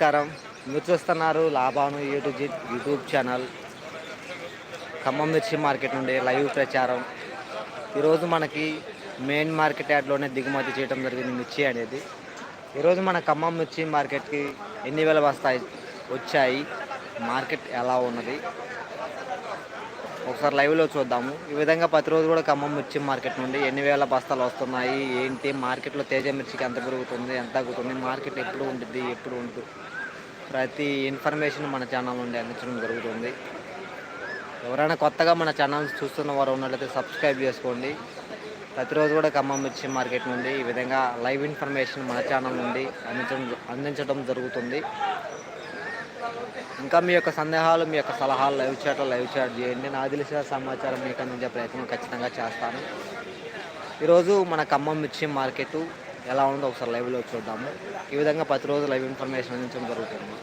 నమస్కారం. మీరు చూస్తున్నారు Laban YouTube YouTube channel Khammam మిర్చి మార్కెట్ నుండి లైవ్ ప్రచారం. ఈరోజు మనకి మెయిన్ మార్కెట్ యార్డ్లోనే దిగుమతి చేయడం జరిగింది మిర్చి అనేది. ఈరోజు మన ఖమ్మం మిర్చి మార్కెట్కి ఎన్ని వేల వస్తాయి వచ్చాయి? మార్కెట్ ఎలా ఉన్నది? ఒకసారి లైవ్లో చూద్దాము. ఈ విధంగా ప్రతిరోజు కూడా ఖమ్మం మిర్చి మార్కెట్ నుండి ఎన్ని వేల బస్తాలు వస్తున్నాయి? ఏంటి? మార్కెట్లో తేజ మిర్చికి ఎంత పెరుగుతుంది? ఎంత తగ్గుతుంది? మార్కెట్ ఎప్పుడు ఉంటుంది? ఎప్పుడు ఉంటుంది? ప్రతి ఇన్ఫర్మేషన్ మన ఛానల్ నుండి అందించడం జరుగుతుంది. ఎవరైనా కొత్తగా మన ఛానల్స్ చూస్తున్న వారు ఉన్నట్లయితే సబ్స్క్రైబ్ చేసుకోండి. ప్రతిరోజు కూడా ఖమ్మం మిర్చి మార్కెట్ నుండి ఈ విధంగా లైవ్ ఇన్ఫర్మేషన్ మన ఛానల్ నుండి అందించడం అందించడం జరుగుతుంది. ఇంకా మీ యొక్క సందేహాలు మీ యొక్క సలహాలు లైవ్ చాట్ లైవ్ చాట్ చేయండి. నాకు తెలిసిన సమాచారం మీకు అందించే ప్రయత్నం ఖచ్చితంగా చేస్తాను. ఈరోజు మన ఖమ్మం మిర్చి మార్కెట్ ఎలా ఉందో ఒకసారి లైవ్లో చూద్దాము. ఈ విధంగా ప్రతిరోజు లైవ్ ఇన్ఫర్మేషన్ అందించడం జరుగుతుంది.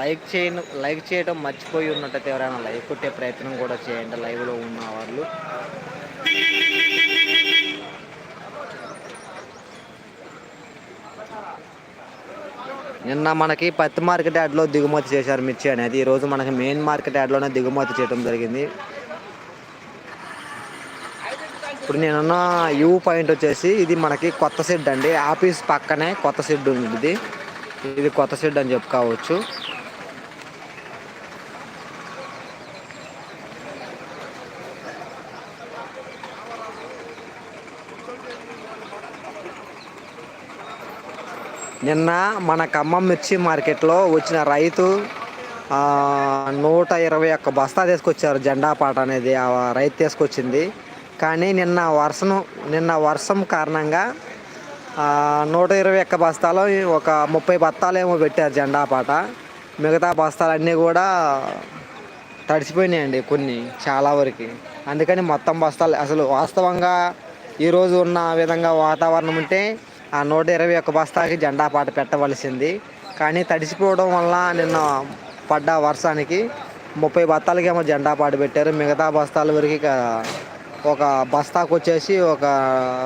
లైక్ చేయను లైక్ చేయడం మర్చిపోయి ఉన్నట్టయితే ఎవరైనా లైక్ కొట్టే ప్రయత్నం కూడా చేయండి. లైవ్లో ఉన్న వాళ్ళు. నిన్న మనకి పత్తి మార్కెట్ యార్డ్లో దిగుమతి చేశారు మిర్చి అనేది. ఈరోజు మనకి మెయిన్ మార్కెట్ యార్డ్లోనే దిగుమతి చేయడం జరిగింది. ఇప్పుడు నేనున్న యూ పాయింట్ వచ్చేసి ఇది మనకి కొత్త షెడ్ అండి. ఆఫీస్ పక్కనే కొత్త షెడ్ ఉంది. ఇది ఇది కొత్త షెడ్ అని చెప్పుకోవచ్చు. నిన్న మన ఖమ్మం మిర్చి మార్కెట్లో వచ్చిన రైతు నూట ఇరవై ఒక్క బస్తా తీసుకొచ్చారు. జెండా పాట అనేది ఆ రైతు తీసుకొచ్చింది. కానీ నిన్న వర్షం నిన్న వర్షం కారణంగా నూట ఇరవై ఒక్క బస్తాలో ఒక ముప్పై బస్తాలు ఏమో పెట్టారు జెండా పాట. మిగతా బస్తాలన్నీ కూడా తడిసిపోయినాయండి కొన్ని చాలా వరకు. అందుకని మొత్తం బస్తాలు అసలు వాస్తవంగా ఈరోజు ఉన్న విధంగా వాతావరణం ఉంటే ఆ నూట ఇరవై ఒక్క బస్తాకి జెండా పాట పెట్టవలసింది. కానీ తడిసిపోవడం వల్ల నిన్న పడ్డ వర్షానికి ముప్పై బస్తాలకేమో జెండా పాట పెట్టారు. మిగతా బస్తాల వరకు ఒక బస్తాకు వచ్చేసి ఒక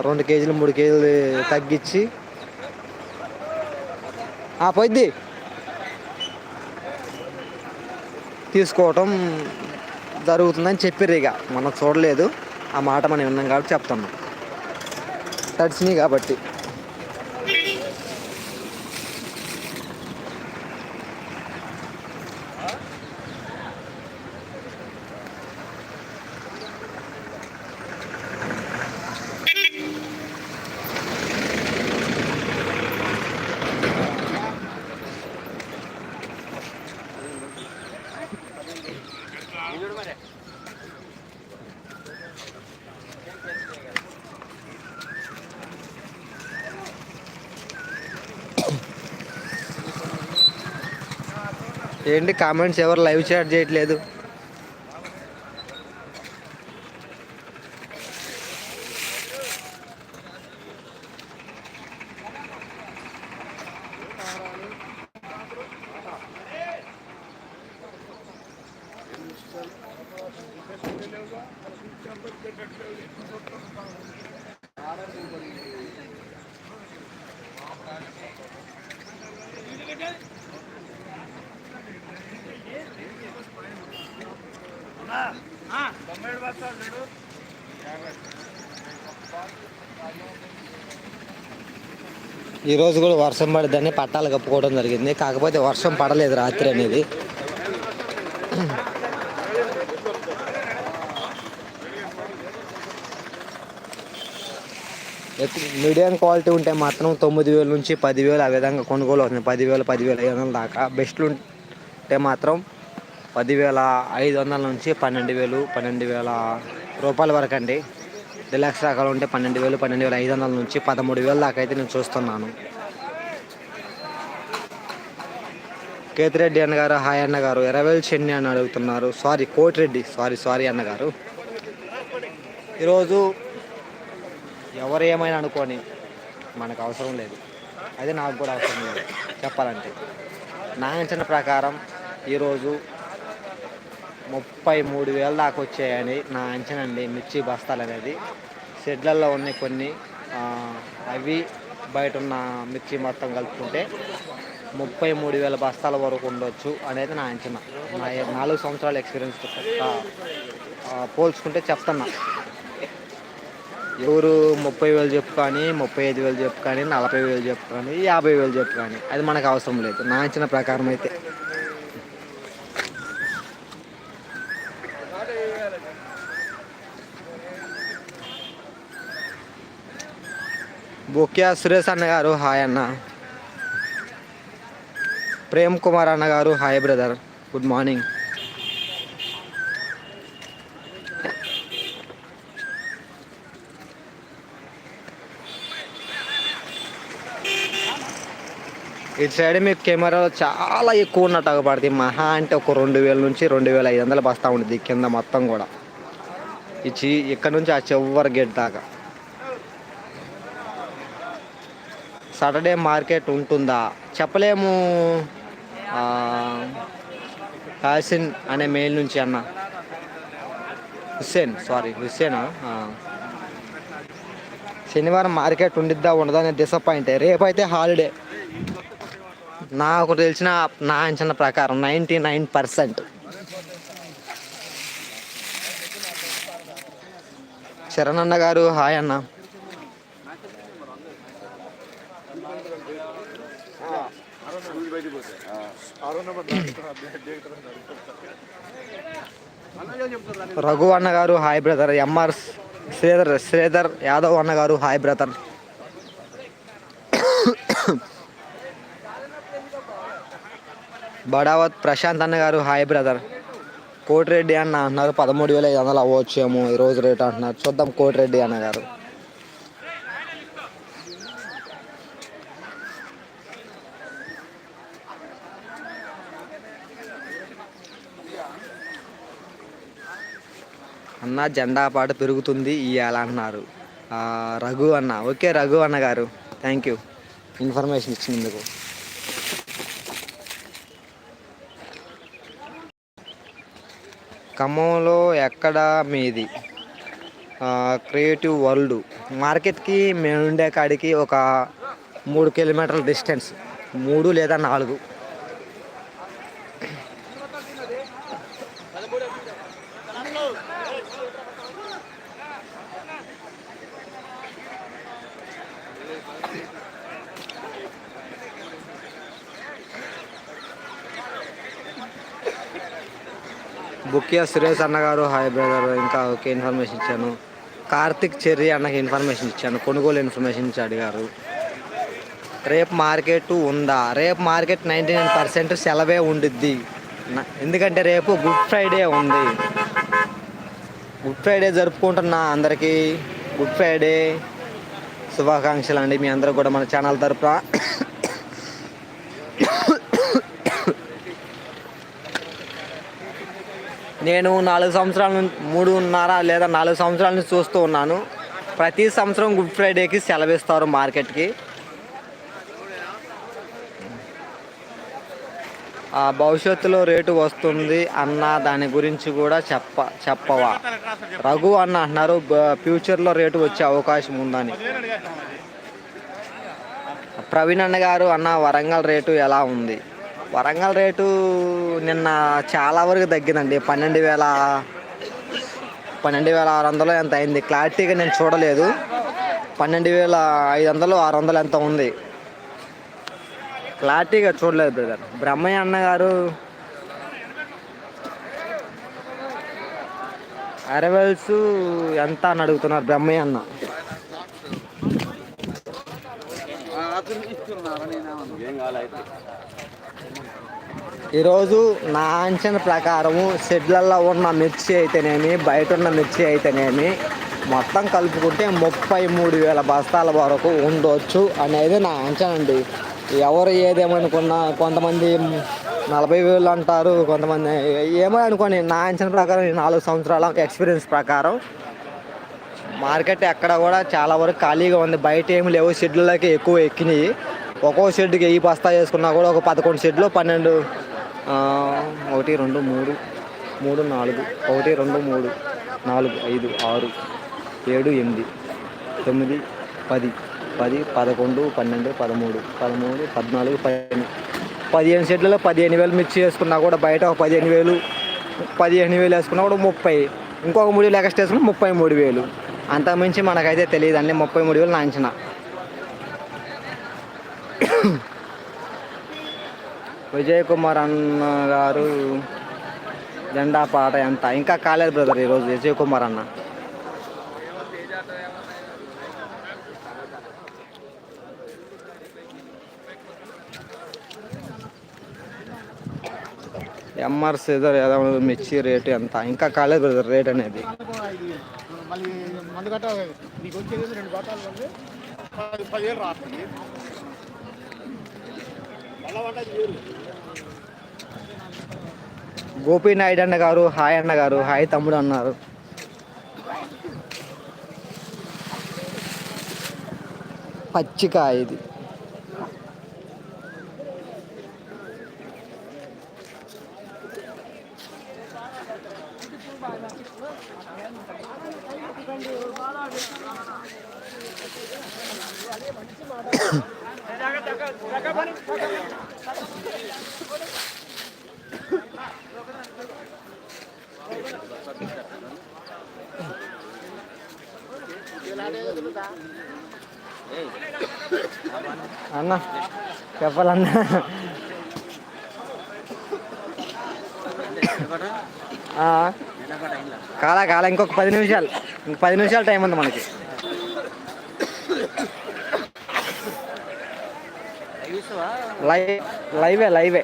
రెండు కేజీలు మూడు కేజీలు తగ్గించి. ఆ, పొద్ది తీసుకోవటం జరుగుతుందని చెప్పారు ఇక. మనం చూడలేదు. ఆ మాట మనం విన్నాం కాబట్టి చెప్తున్నాం. తడిసినాయి కాబట్టి. ఏంటి కామెంట్స్ ఎవరు లైవ్ చాట్ చేయట్లేదు? ఈరోజు కూడా వర్షం పడిద్దని పట్టాలు కప్పుకోవడం జరిగింది. కాకపోతే వర్షం పడలేదు రాత్రి అనేది. మీడియం క్వాలిటీ ఉంటే మాత్రం తొమ్మిది వేల నుంచి పదివేలు ఆ విధంగా కొనుగోలు అవుతుంది. పదివేలు పదివేల ఐదు వందల దాకా. బెస్ట్లు ఉంటే మాత్రం పదివేల ఐదు వందల నుంచి పన్నెండు వేలు పన్నెండు వేల రూపాయల వరకు అండి రిలాక్స్ రకాలు ఉంటే పన్నెండు వేలు పన్నెండు వేల ఐదు వందల నుంచి పదమూడు వేల దాకా అయితే నేను చూస్తున్నాను. కేతిరెడ్డి అన్నగారు హాయ్ అన్నగారు ఎర్రవేలు చెన్ని అని అడుగుతున్నారు. సారీ కోటిరెడ్డి. సారీ సారీ అన్నగారు. ఈరోజు ఎవరు ఏమైనా అనుకోని మనకు అవసరం లేదు. అయితే నాకు కూడా అవసరం లేదు. చెప్పాలంటే. నా అంచనా ప్రకారం ఈరోజు ముప్పై మూడు వేల దాకా వచ్చాయని నా అంచనా అండి మిర్చి బస్తాలు అనేది. షెడ్లలో ఉన్నాయి కొన్ని. అవి బయట ఉన్న మిర్చి మొత్తం కలుపుకుంటే ముప్పై మూడు వేల బస్తాల వరకు ఉండొచ్చు అనేది నా అంచనా. నా నాలుగు సంవత్సరాల ఎక్స్పీరియన్స్ పోల్చుకుంటే చెప్తున్నా. ఎవరు ముప్పై వేలు చెప్పు కానీ ముప్పై ఐదు వేలు చెప్పు కానీ నలభై వేలు చెప్పు కానీ యాభై వేలు చెప్పు కానీ అది మనకు అవసరం లేదు. నా అంచనా ప్రకారం అయితే. బొక్యా సురేష్ అన్న గారు హాయ్ అన్న. ప్రేమ్ కుమార్ అన్న గారు హాయ్ బ్రదర్. Good morning. ఇటు సైడ్ మీకు కెమెరాలో చాలా ఎక్కువ ఉన్నట్టు అగపడుతుంది మహా అంటే ఒక రెండు వేల నుంచి రెండు వేల ఐదు వందలు బస్తా ఉంటుంది కింద మొత్తం కూడా. ఇచ్చి ఇక్కడ నుంచి ఆ చివరి గేట్ దాకా. సాటర్డే మార్కెట్ ఉంటుందా? చెప్పలేము. హాసిన్ అనే మెయిల్ నుంచి అన్న. హుస్సేన్ సారీ హుస్సేనా? శనివారం మార్కెట్ ఉండిద్దా ఉండదా అనే డిసప్పాయింట్ రేపైతే హాలిడే. నాకు తెలిసిన నా అంచనా ప్రకారం నైంటీ నైన్ పర్సెంట్. శరణ్ అన్న గారు హాయ్ అన్న. రఘు అన్నగారు hi brother M R Sridhar Sridhar Yadav అన్న గారు హాయ్ బ్రదర్ బడావత్ ప్రశాంత్ అన్న గారు హాయ్ బ్రదర్ కోటిరెడ్డి అన్న అంటున్నారు పదమూడు వేల ఐదు వందలు అవ్వచ్చేమో ఈరోజు రేట్ అంటున్నారు. చూద్దాం కోటిరెడ్డి అన్న అన్న జెండా పాట పెరుగుతుంది ఇవాళ అన్నారు రఘు అన్న. ఓకే రఘు అన్న గారు. థ్యాంక్ యూ ఇన్ఫర్మేషన్ ఇచ్చినందుకు. ఖమ్మంలో ఎక్కడ మీది? క్రియేటివ్ వరల్డ్ మార్కెట్కి మేము ఉండే కాడికి ఒక మూడు కిలోమీటర్ల డిస్టెన్స్ మూడు లేదా నాలుగు. బుక్యా సురేష్ అన్నగారు హాయ్ బ్రదర్ ఇంకా ఓకే ఇన్ఫర్మేషన్ ఇచ్చాను. కార్తిక్ చెర్రి అన్నకి ఇన్ఫర్మేషన్ ఇచ్చాను కొనుగోలు ఇన్ఫర్మేషన్ ఇచ్చి అడిగారు. రేపు మార్కెట్ ఉందా? రేపు మార్కెట్ నైంటీ నైన్ పర్సెంట్ సెలవే ఉండిద్ది. ఎందుకంటే రేపు గుడ్ ఫ్రైడే ఉంది. గుడ్ ఫ్రైడే జరుపుకుంటున్నా అందరికీ. గుడ్ ఫ్రైడే శుభాకాంక్షలు అండి మీ అందరూ కూడా మన ఛానల్ తరపున. నేను నాలుగు సంవత్సరాల మూడున్నర లేదా నాలుగు సంవత్సరాల నుంచి చూస్తూ ఉన్నాను. ప్రతి సంవత్సరం గుడ్ ఫ్రైడేకి సెలవిస్తారు మార్కెట్కి. భవిష్యత్తులో రేటు వస్తుంది అన్న దాని గురించి కూడా చెప్ప చెప్పవా? రఘు అన్న అంటున్నారు ఫ్యూచర్లో రేటు వచ్చే అవకాశం ఉందని. ప్రవీణ్ అన్న గారు అన్న వరంగల్ రేటు ఎలా ఉంది? వరంగల్ రేటు నిన్న చాలా వరకు తగ్గిందండి. పన్నెండు వేల పన్నెండు వేల ఆరు వందలు ఎంత అయింది? క్లారిటీగా నేను చూడలేదు. పన్నెండు వేల ఐదు వందలు ఆరు వందలు ఎంత ఉంది? క్లారిటీగా చూడలేదు బ్రదర్. బ్రహ్మయ్య అన్న గారు అరవెల్స్ ఎంత అని అడుగుతున్నారు బ్రహ్మయ్య అన్న? ఈరోజు నా అంచనా ప్రకారము షెడ్లల్లో ఉన్న మిర్చి అయితేనేమి బయట ఉన్న మిర్చి అయితేనేమి మొత్తం కలుపుకుంటే ముప్పై మూడు వేల బస్తాల వరకు ఉండొచ్చు అనేది నా అంచనా అండి. ఎవరు ఏదేమనుకున్నా కొంతమంది నలభై వేలు అంటారు కొంతమంది ఏమో అనుకోని నా అంచనా ప్రకారం నాలుగు సంవత్సరాల ఎక్స్పీరియన్స్ ప్రకారం మార్కెట్ ఎక్కడ కూడా చాలా వరకు ఖాళీగా ఉంది. బయట ఏమి లేవు షెడ్లకి ఎక్కువ ఎక్కినాయి. ఒక్కో షెడ్కి వెయ్యి బస్తా వేసుకున్నా కూడా ఒక పదకొండు షెడ్లు పన్నెండు ఒకటి రెండు మూడు మూడు నాలుగు ఒకటి రెండు మూడు నాలుగు ఐదు ఆరు ఏడు ఎనిమిది తొమ్మిది పది పది పదకొండు పన్నెండు పదమూడు పదమూడు పద్నాలుగు పదిహేను. పదిహేను సెట్లలో పదిహేను వేలు మిర్చి వేసుకున్నా కూడా బయట ఒక పదిహేను వేలు పదిహేను వేలు వేసుకున్నా కూడా ముప్పై. ఇంకొక మూడు వేలు ఎక్స్ట్రా వేసుకున్నా ముప్పై మూడు వేలు. అంతకుమించి మనకైతే తెలియదు అండి ముప్పై మూడు వేలు నా అంచనా. విజయ్ కుమార్ అన్న గారు జెండా పాట ఎంత? ఇంకా కాలేదు బ్రదర్ ఈరోజు విజయ్ కుమార్ అన్న ఎంఆర్ సీజర్ యాదవ్ మిర్చి రేటు ఎంత? ఇంకా కాలేదు బ్రదర్ రేట్ అనేది. మళ్ళీ మందు గట్ట నీకు వచ్చేది రెండు బట్టాలు ఉంది పది పదివేలు రాస్తుంది మళ్ళా వంట వేరు గోపీ నాయుడు అన్న గారు హాయ్ అన్న గారు హాయ్ తమ్ముడు అన్నారు. పచ్చికాయ ఇది అన్న చెప్పాలన్నా. కాలా కాలా ఇంకొక పది నిమిషాలు. ఇంక పది నిమిషాలు టైం ఉంది మనకి. లైవ్ లైవే లైవే.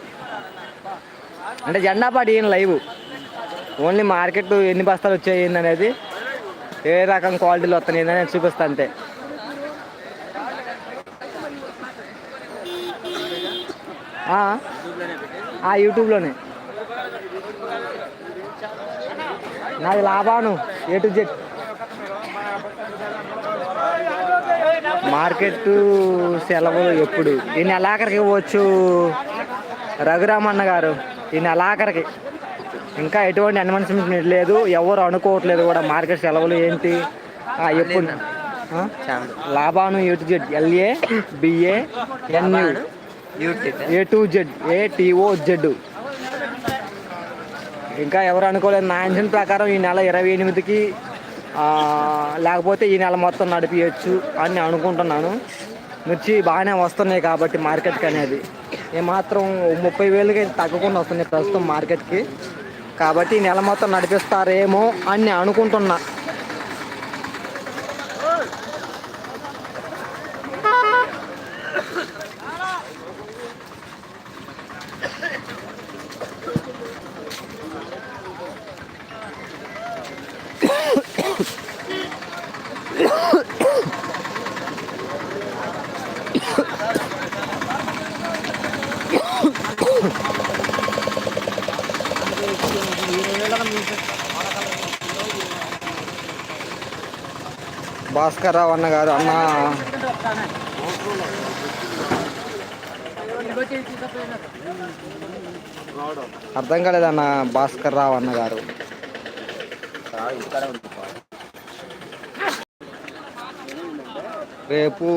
అంటే జెండా పాటి ఏం లైవ్. ఓన్లీ మార్కెట్ ఎన్ని బస్తాలు వచ్చాయి అనేది ఏ రకం క్వాలిటీలు వస్తున్నాయి అనేది చూపిస్తా అంతే ఆ, ఆ, యూట్యూబ్లోనే. నాది Laban A to Z. Market సెలవులు ఎప్పుడు? ఈ నెలాఖరికి ఇవ్వచ్చు రఘురామన్న గారు ఈ నెలాఖరికి ఇంకా ఎటువంటి అనౌన్స్మెంట్ లేదు ఎవరు అనుకోవట్లేదు కూడా మార్కెట్ సెలవులు ఏంటి? ఎప్పుడు? Laban to Z. L A B A N U A to Z A T O Z. ఇంకా ఎవరు అనుకోలేదు నా అంచనా ప్రకారం ఈ నెల ఇరవై ఎనిమిదికి లేకపోతే ఈ నెల మొత్తం నడిపించచ్చు అని అనుకుంటున్నాను. మిర్చి బాగానే వస్తున్నాయి కాబట్టి మార్కెట్కి అనేది. ఏమాత్రం ముప్పై వేలకి తగ్గకుండా వస్తున్నాయి ప్రస్తుతం మార్కెట్కి. కాబట్టి ఈ నెల మొత్తం నడిపిస్తారేమో అని నేను అనుకుంటున్నా. భాస్కర్ రావు అన్న గారు అన్న. అర్థం కాలేదన్న భాస్కర్ రావు అన్న గారు. రేపు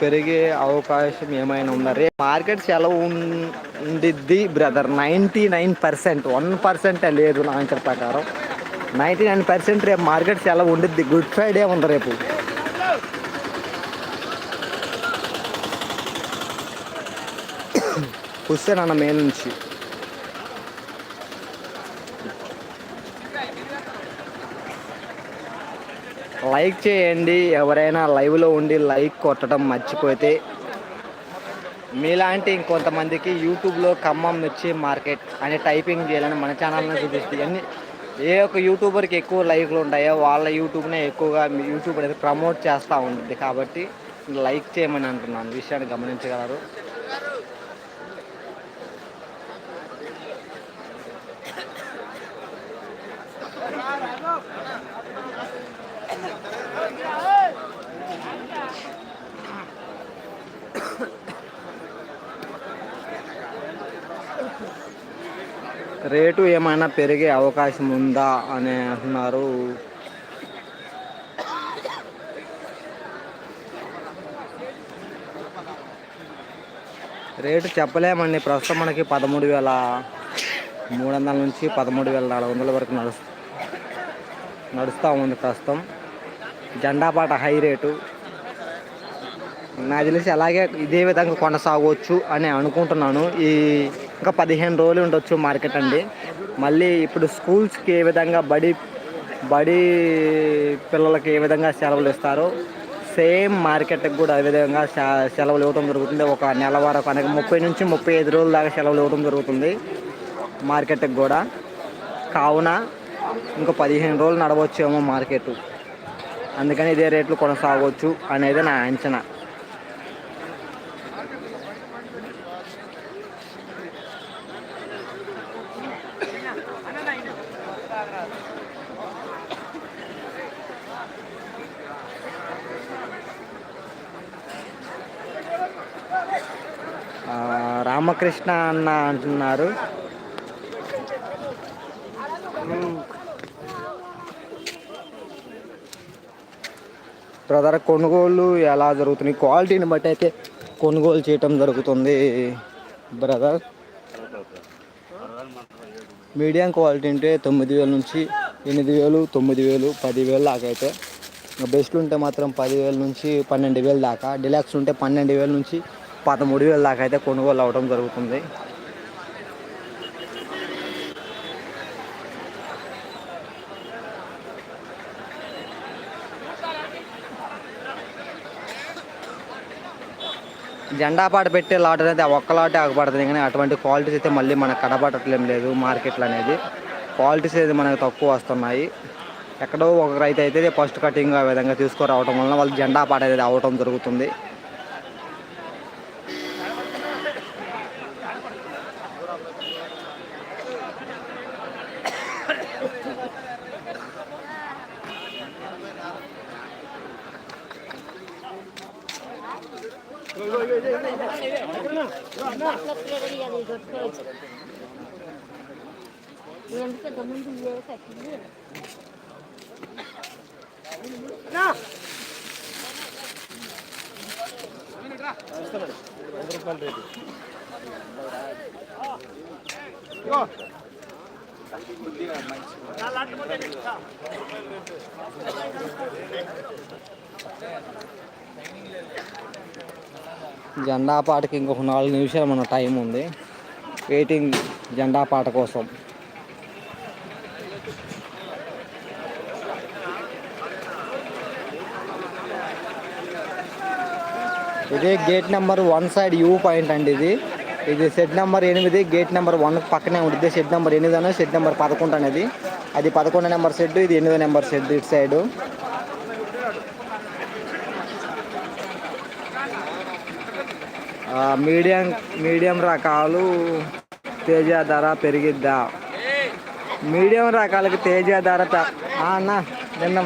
పెరిగే అవకాశం ఏమైనా ఉందా? రేపు మార్కెట్స్ సెలవు ఉండిద్ది brother. Ninety nine percent one percent లేదు నా అంచనా ప్రకారం. నైంటీ నైన్ పర్సెంట్ రేపు మార్కెట్స్ ఎలా ఉండిద్ది. గుడ్ ఫ్రైడే ఉంది రేపు. హుస్సేన్ అన్న మే నుంచి. లైక్ చేయండి ఎవరైనా లైవ్లో ఉండి లైక్ కొట్టడం మర్చిపోతే. మీలాంటి ఇంకొంతమందికి యూట్యూబ్లో ఖమ్మం మిర్చి మార్కెట్ అనే టైపింగ్ చేయాలని మన ఛానల్ని చూపిస్తుంది. అన్ని ఏ ఒక్క యూట్యూబర్కి ఎక్కువ లైక్లు ఉంటాయో వాళ్ళ యూట్యూబ్నే ఎక్కువగా యూట్యూబ్ అనేది ప్రమోట్ చేస్తూ ఉంటుంది కాబట్టి లైక్ చేయమని అంటున్నాను. విషయాన్ని గమనించగలరు. రేటు ఏమైనా పెరిగే అవకాశం ఉందా అని అంటున్నారు. రేటు చెప్పలేమండి. ప్రస్తుతం మనకి పదమూడు వేల మూడు వందల నుంచి పదమూడు వేల నాలుగు వందల వరకు నడుస్తు నడుస్తూ ఉంది ప్రస్తుతం. జెండా పాట హై రేటు. నాకు తెలిసి అలాగే ఇదే విధంగా కొనసాగవచ్చు అని అనుకుంటున్నాను. ఈ ఇంకా పదిహేను రోజులు ఉండొచ్చు మార్కెట్ అండి. మళ్ళీ ఇప్పుడు స్కూల్స్కి ఏ విధంగా బడి బడి పిల్లలకి ఏ విధంగా సెలవులు ఇస్తారో సేమ్ మార్కెట్కి కూడా అదే విధంగా సెలవులు ఇవ్వడం జరుగుతుంది. ఒక నెల వరకు అనగా ముప్పై నుంచి ముప్పై ఐదు రోజుల దాకా సెలవులు ఇవ్వడం జరుగుతుంది మార్కెట్కి కూడా. కావున ఇంకో పదిహేను రోజులు నడవచ్చేమో మార్కెట్. అందుకని ఇదే రేట్లు కొనసాగవచ్చు అనేది నా అంచనా ఆ, రామకృష్ణ అన్న అంటున్నారు. బ్రదర్ కొనుగోలు ఎలా జరుగుతుంది? క్వాలిటీని బట్టి అయితే కొనుగోలు చేయటం జరుగుతుంది బ్రదర్. మీడియం క్వాలిటీ అంటే తొమ్మిది వేల నుంచి ఎనిమిది వేలు తొమ్మిది వేలు పదివేలు దాకా అయితే. బెస్ట్ ఉంటే మాత్రం పదివేల నుంచి పన్నెండు వేలు దాకా. డిలాక్స్ ఉంటే పన్నెండు వేల నుంచి పదమూడు వేల దాకా అయితే కొనుగోలు అవడం జరుగుతుంది. జెండా పాట పెట్టే లాట్ అనేది ఒక్క లాటే ఆగపడుతుంది కానీ అటువంటి క్వాలిటీస్ అయితే మళ్ళీ మనకు కనబడట్లేం లేదు మార్కెట్లో అనేది. క్వాలిటీస్ అయితే మనకు తక్కువ వస్తున్నాయి. ఎక్కడో ఒక రైతు అయితే ఫస్ట్ కటింగ్ ఆ విధంగా తీసుకురావడం వలన వాళ్ళు జెండా పాట అనేది అవటం జరుగుతుంది. రూపాయలు రేటు ఇవే జెండా పాటకి ఇంకొక నాలుగు నిమిషాలు మన టైం ఉంది. వెయిటింగ్ జెండా పాట కోసం. ఇదే gate number one side U point అండి ఇది. ఇది షెడ్ నెంబర్ ఎనిమిది గేట్ నెంబర్ వన్ పక్కనే ఉంటుంది. షెడ్ నెంబర్ ఎనిమిది అనేది షెడ్ నెంబర్ పదకొండు అనేది. అది పదకొండు నెంబర్ షెడ్ ఇది ఎనిమిదో నెంబర్ షెడ్ ఇటు సైడు మీడియం మీడియం రకాలు తేజ ధర పెరిగిద్దా? మీడియం రకాలకి తేజ ధర అన్న నిన్న.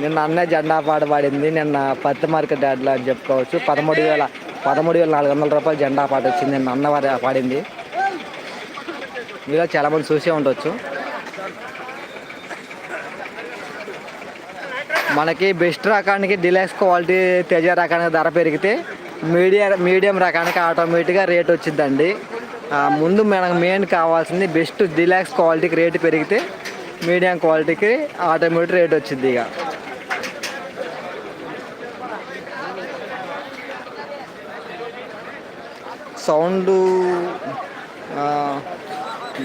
నిన్న అన్న జెండా పాట పాడింది. నిన్న పత్తి మార్కెట్ యార్డ్లో అని చెప్పుకోవచ్చు. పదమూడు వేల పదమూడు వేల నాలుగు వందల రూపాయలు జెండా పాట వచ్చింది. నిన్న అన్నవారి పాడింది. మీలో చాలామంది చూసే ఉండొచ్చు. మనకి బెస్ట్ రకానికి డిలక్స్ క్వాలిటీ తేజ రకానికి ధర పెరిగితే మీడియం మీడియం రకానికి ఆటోమేటిక్గా రేట్ వచ్చిందండి. ముందు మనకు మెయిన్ కావాల్సింది బెస్ట్ డిలాక్స్ క్వాలిటీకి రేటు పెరిగితే మీడియం క్వాలిటీకి ఆటోమేటిక్ రేట్ వచ్చింది ఇక. సౌండ్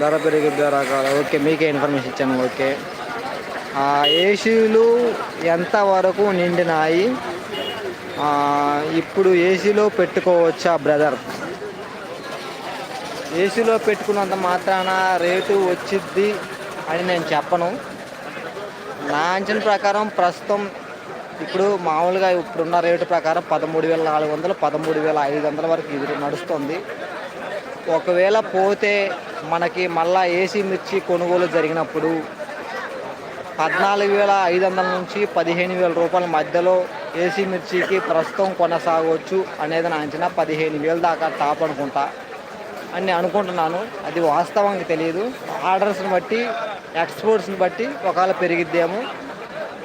ధర పెరిగిద్ది రకాలు ఓకే మీకే ఇన్ఫర్మేషన్ ఇచ్చాను. ఓకే. ఆ, ఏసీలు ఎంతవరకు నిండినాయి? ఇప్పుడు ఏసీలో పెట్టుకోవచ్చా బ్రదర్? ఏసీలో పెట్టుకున్నంత మాత్రాన రేటు వచ్చిద్ది అని నేను చెప్పను. నా అంచనా ప్రకారం ప్రస్తుతం ఇప్పుడు మామూలుగా ఇప్పుడున్న రేటు ప్రకారం పదమూడు వేల నాలుగు వందలు పదమూడు వేల ఐదు వందల వరకు ఇది నడుస్తుంది. ఒకవేళ పోతే మనకి మళ్ళా ఏసీ మిర్చి కొనుగోలు జరిగినప్పుడు పద్నాలుగు వేల ఐదు వందల నుంచి పదిహేను వేల రూపాయల మధ్యలో ఏసీ మిర్చికి ప్రస్తుతం కొనసాగవచ్చు అనేది నా అంచనా. పదిహేను వేల దాకా టాప్ అనుకుంటా. అని నేను అనుకుంటున్నాను. అది వాస్తవానికి తెలియదు ఆర్డర్స్ని బట్టి ఎక్స్పోర్ట్స్ని బట్టి ఒకవేళ పెరిగిద్దేమో.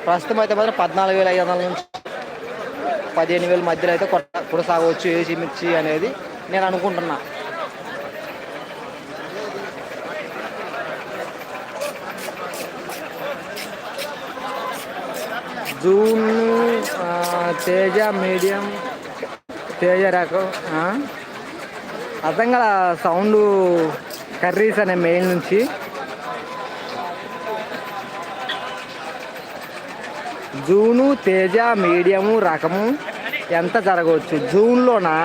ప్రస్తుతం అయితే మాత్రం పద్నాలుగు వేల ఐదు వందల నుంచి పదిహేను వేల మధ్యలో అయితే కొనసాగవచ్చు ఏసీ మిర్చి అనేది నేను అనుకుంటున్నాను జూన్ తేజ మీడియం తేజ రకం ఆ? అర్థం కదా సౌండ్ కర్రీస్ అనే మెయిల్ నుంచి. జూను తేజ మీడియము రకము ఎంత జరగవచ్చు? జూన్లోనా?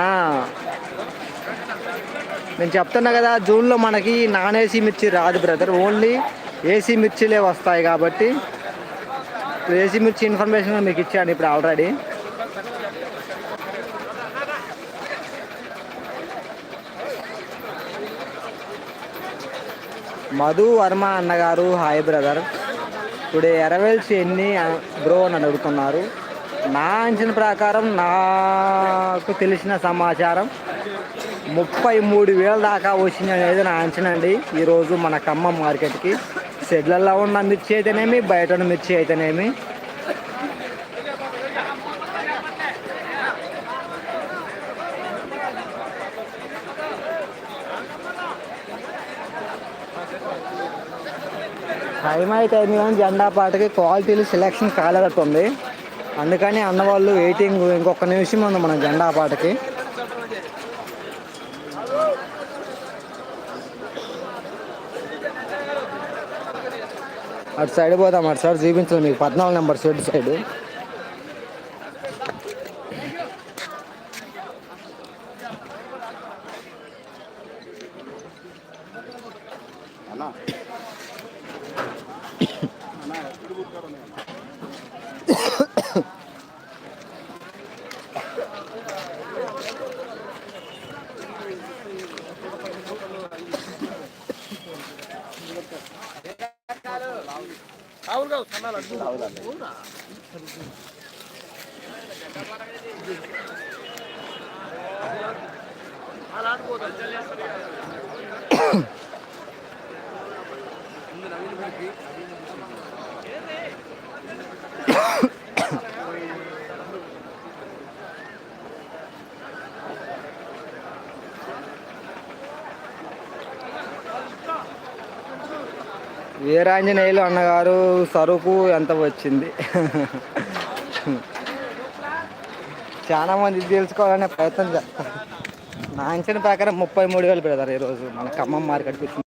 నేను చెప్తున్నా కదా జూన్లో మనకి నాన్ ఏసీ మిర్చి రాదు బ్రదర్ ఓన్లీ ఏసీ మిర్చిలే వస్తాయి కాబట్టి. ఏసీ మిర్చి ఇన్ఫర్మేషన్ మీకు ఇచ్చాను ఇప్పుడు ఆల్రెడీ. మధు వర్మ అన్నగారు హాయ్ బ్రదర్. ఇప్పుడు ఎరవెల్స్ ఎన్ని బ్రో అని అడుగుతున్నారు. నా అంచనా ప్రకారం నాకు తెలిసిన సమాచారం ముప్పై మూడు వేల దాకా వచ్చింది అనేది నా అంచనా అండి. ఈరోజు మన ఖమ్మం మార్కెట్కి. షెడ్లలో ఉన్న మిర్చి అయితేనేమి బయట ఉన్న మిర్చి అయితేనేమి? టైం అయితే అయింది కానీ జెండా పాటకి క్వాలిటీలు సెలెక్షన్ కాలేదట్టుంది అందుకని అన్నవాళ్ళు వెయిటింగ్ ఇంకొక నిమిషం ఉంది మన జెండా పాటకి. అటు సైడ్ పోదాం అటు సైడ్ చూపించాలి మీకు పద్నాలుగు నెంబర్ షెడ్ సైడ్. రావులు కాదు సన్నాలు అవునా? అలా ఆడిపోతాను వీరాంజనేయులు అన్నగారు సరుకు ఎంత వచ్చింది? చాలా మంది తెలుసుకోవాలనే ప్రయత్నం చేస్తారు నా అంచనా ప్రకారం ముప్పై మూడు వేలు పెడతారు ఈరోజు మన ఖమ్మం మార్కెట్కి